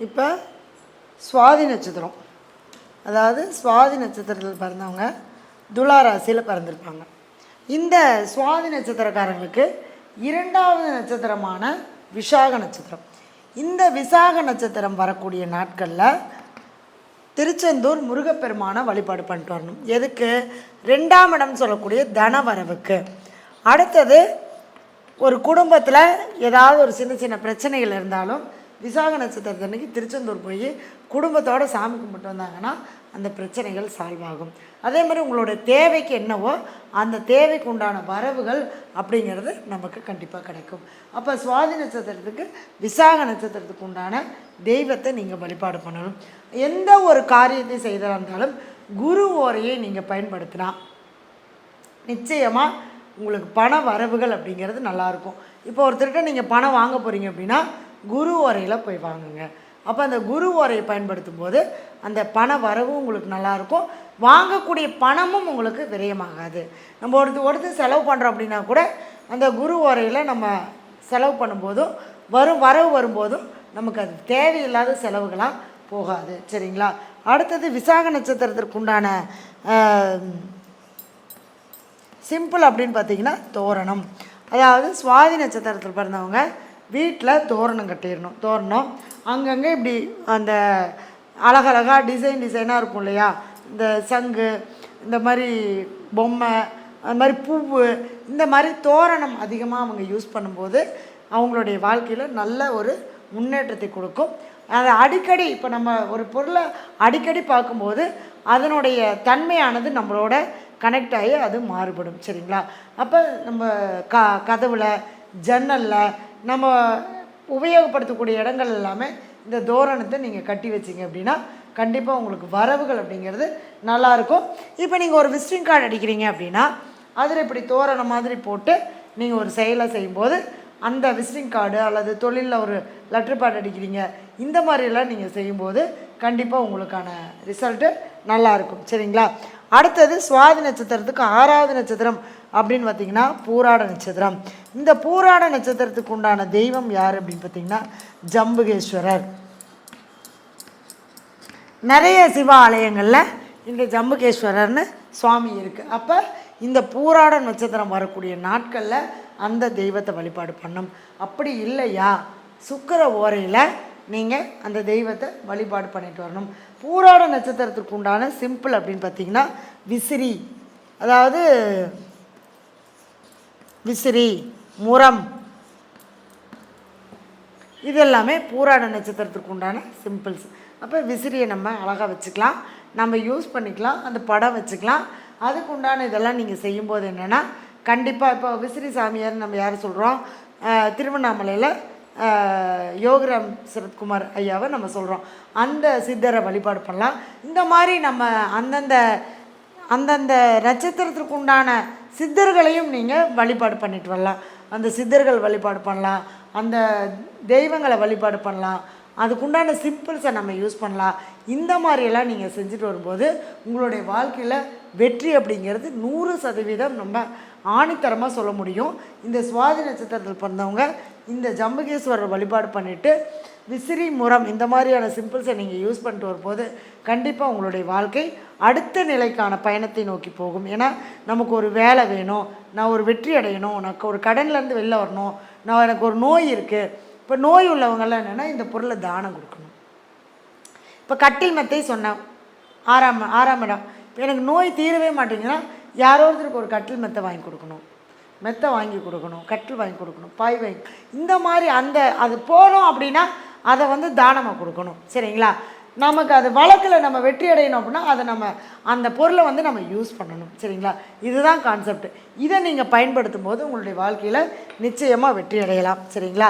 இப்போ சுவாதி நட்சத்திரம். அதாவது சுவாதி நட்சத்திரத்தில் பிறந்தவங்க துலா ராசியில் பிறந்திருப்பாங்க. இந்த சுவாதி நட்சத்திரக்காரங்களுக்கு இரண்டாவது நட்சத்திரமான விசாக நட்சத்திரம். இந்த விசாக நட்சத்திரம் வரக்கூடிய நாட்களில் திருச்செந்தூர் முருகப்பெருமானை வழிபாடு பண்ணிட்டு வரணும். எதுக்கு? ரெண்டாம் இடம் சொல்லக்கூடிய தனவரவுக்கு அடுத்தது ஒரு குடும்பத்தில் ஏதாவது ஒரு சின்ன சின்ன பிரச்சனைகள் இருந்தாலும் விசாக நட்சத்திரத்தன்னைக்கு திருச்செந்தூர் போய் குடும்பத்தோடு சாமி கும்பிட்டு வந்தாங்கன்னா அந்த பிரச்சனைகள் சால்வ் ஆகும். அதே மாதிரி உங்களோட தேவைக்கு என்னவோ அந்த தேவைக்கு உண்டான வரவுகள் அப்படிங்கிறது நமக்கு கண்டிப்பாக கிடைக்கும். அப்போ சுவாதி நட்சத்திரத்துக்கு விசாக நட்சத்திரத்துக்கு உண்டான தெய்வத்தை நீங்கள் வழிபாடு பண்ணணும். எந்த ஒரு காரியத்தை செய்ததாக இருந்தாலும் குரு ஓரையை நீங்கள் பயன்படுத்தினா நிச்சயமாக உங்களுக்கு பண வரவுகள் அப்படிங்கிறது நல்லாயிருக்கும் இப்போ ஒருத்தர்கிட்ட நீங்கள் பணம் வாங்க போகிறீங்க அப்படின்னா குரு ஓரையில் போய் வாங்குங்க. அப்போ அந்த குரு ஓரையை பயன்படுத்தும் போது அந்த பண வரவும் உங்களுக்கு நல்லாயிருக்கும். வாங்கக்கூடிய பணமும் உங்களுக்கு விரயமாகாது. நம்ம ஒருத்தர் ஒருத்தர் செலவு பண்ணுறோம் அப்படின்னா கூட அந்த குரு ஓரையில் நம்ம செலவு பண்ணும்போதும் வரும் வரவு வரும்போதும் நமக்கு அது தேவையில்லாத செலவுகளாக போகாது. சரிங்களா? அடுத்தது விசாக நட்சத்திரத்திற்கு உண்டான சிம்பிள் அப்படின்னு பார்த்தீங்கன்னா தோரணம். அதாவது சுவாதி நட்சத்திரத்தில் பிறந்தவங்க வீட்டில் தோரணம் கட்டிடணும். தோரணம். அங்கங்கே இப்படி அந்த அழகழகாக டிசைன் டிசைனாக இருக்கும் இல்லையா? இந்த சங்கு இந்த மாதிரி பொம்மை அந்த மாதிரி பூவு இந்த மாதிரி தோரணம் அதிகமாக அவங்க யூஸ் பண்ணும்போது அவங்களுடைய வாழ்க்கையில் நல்ல ஒரு முன்னேற்றத்தை கொடுக்கும். அதை அடிக்கடி இப்போ நம்ம ஒரு பொருளை அடிக்கடி பார்க்கும்போது அதனுடைய தன்மையானது நம்மளோட கனெக்ட் ஆகி அது மாறுபடும். சரிங்களா? அப்போ நம்ம க கதவில் ஜன்னலில் நம்ம உபயோகப்படுத்தக்கூடிய இடங்கள் எல்லாமே இந்த தோரணத்தை நீங்கள் கட்டி வச்சிங்க அப்படின்னா கண்டிப்பாக உங்களுக்கு வரவுகள் அப்படிங்கிறது நல்லாயிருக்கும் இப்போ நீங்கள் ஒரு விசிட்டிங் கார்டு அடிக்கிறீங்க அப்படின்னா அதில் இப்படி தோரணம் மாதிரி போட்டு நீங்கள் ஒரு செயலை செய்யும்போது அந்த விசிட்டிங் கார்டு அல்லது தொழிலில் ஒரு லெட்டர் பேட் அடிக்கிறீங்க இந்த மாதிரிலாம் நீங்கள் செய்யும்போது கண்டிப்பாக உங்களுக்கான ரிசல்ட்டு நல்லாயிருக்கும். சரிங்களா? அடுத்தது சுவாதி நட்சத்திரத்துக்கு ஆறாவது நட்சத்திரம் அப்படின்னு பார்த்தீங்கன்னா பூராட நட்சத்திரம். இந்த பூராட நட்சத்திரத்துக்கு உண்டான தெய்வம் யார் அப்படின்னு பார்த்தீங்கன்னா ஜம்புகேஸ்வரர். நிறைய சிவ ஆலயங்களில் இந்த ஜம்புகேஸ்வரர்னு சுவாமி இருக்குது அப்போ இந்த பூராட நட்சத்திரம் வரக்கூடிய நாட்களில் அந்த தெய்வத்தை வழிபாடு பண்ணும். அப்படி இல்லையா? சுக்கிர ஓரையில் நீங்கள் அந்த தெய்வத்தை வழிபாடு பண்ணிட்டு வரணும். பூராட நட்சத்திரத்துக்கு உண்டான சிம்பிள் அப்படின்னு பார்த்தீங்கன்னா விசிறி. அதாவது விசிறி முரம். இது எல்லாமே பூராட நட்சத்திரத்துக்கு உண்டான சிம்பிள்ஸ். அப்போ விசிறியை நம்ம அழகாக வச்சுக்கலாம். நம்ம யூஸ் பண்ணிக்கலாம். அந்த படம் வச்சுக்கலாம். அதுக்கு உண்டான இதெல்லாம் நீங்கள் செய்யும்போது என்னென்னா கண்டிப்பாக இப்போ விசிறி சாமியார் நம்ம யார் சொல்கிறோம் திருவண்ணாமலையில் யோகராம் சரத்குமார் ஐயாவை நம்ம சொல்கிறோம் அந்த சித்தரை வழிபாடு பண்ணலாம். இந்த மாதிரி நம்ம அந்தந்த அந்தந்த நட்சத்திரத்திற்கு உண்டான சித்தர்களையும் நீங்கள் வழிபாடு பண்ணிட்டு வரலாம். அந்த சித்தர்கள் வழிபாடு பண்ணலாம். அந்த தெய்வங்களை வழிபாடு பண்ணலாம். அதுக்குண்டான சிம்பிள்ஸை நம்ம யூஸ் பண்ணலாம். இந்த மாதிரியெல்லாம் நீங்கள் செஞ்சுட்டு வரும்போது உங்களுடைய வாழ்க்கையில் வெற்றி அப்படிங்கிறது நூறு சதவீதம் நம்ம ஆணித்தரமாக சொல்ல முடியும். இந்த சுவாதி நட்சத்திரத்தில் பிறந்தவங்க இந்த ஜம்புகேஸ்வரர் வழிபாடு பண்ணிவிட்டு விசிறி முரம் இந்த மாதிரியான சிம்பிள்ஸை நீங்கள் யூஸ் பண்ணிட்டு வரும்போது கண்டிப்பாக உங்களுடைய வாழ்க்கை அடுத்த நிலைக்கான பயணத்தை நோக்கி போகும். ஏன்னா நமக்கு ஒரு வேலை வேணும் நான் ஒரு வெற்றி அடையணும் நான் ஒரு கடன்லேருந்து வெளில வரணும் நான் எனக்கு ஒரு நோய் இருக்குது இப்போ நோய் உள்ளவங்கெல்லாம் என்னென்னா இந்த பொருளை தானம் கொடுக்கணும். இப்போ கட்டில் மெத்தை சொன்னேன் ஆறாம் ஆறாம் இடம். இப்போ எனக்கு நோய் தீரவே மாட்டேங்குதுன்னா யாரோ ஒருத்தருக்கு ஒரு கட்டில் மெத்தை வாங்கி கொடுக்கணும். மெத்தை வாங்கி கொடுக்கணும் கட்டில் வாங்கி கொடுக்கணும் பாய் வாங்கி இந்த மாதிரி அந்த அது போகிறோம் அப்படின்னா அதை வந்து தானமாக கொடுக்கணும். சரிங்களா? நமக்கு அது வழக்கில் நம்ம வெற்றி அடையணும் அப்படின்னா அதை நம்ம அந்த பொருளை வந்து நம்ம யூஸ் பண்ணணும். சரிங்களா? இதுதான் கான்செப்ட் இதை நீங்கள் பயன்படுத்தும் போது உங்களுடைய வாழ்க்கையில் நிச்சயமாக வெற்றி அடையலாம். சரிங்களா?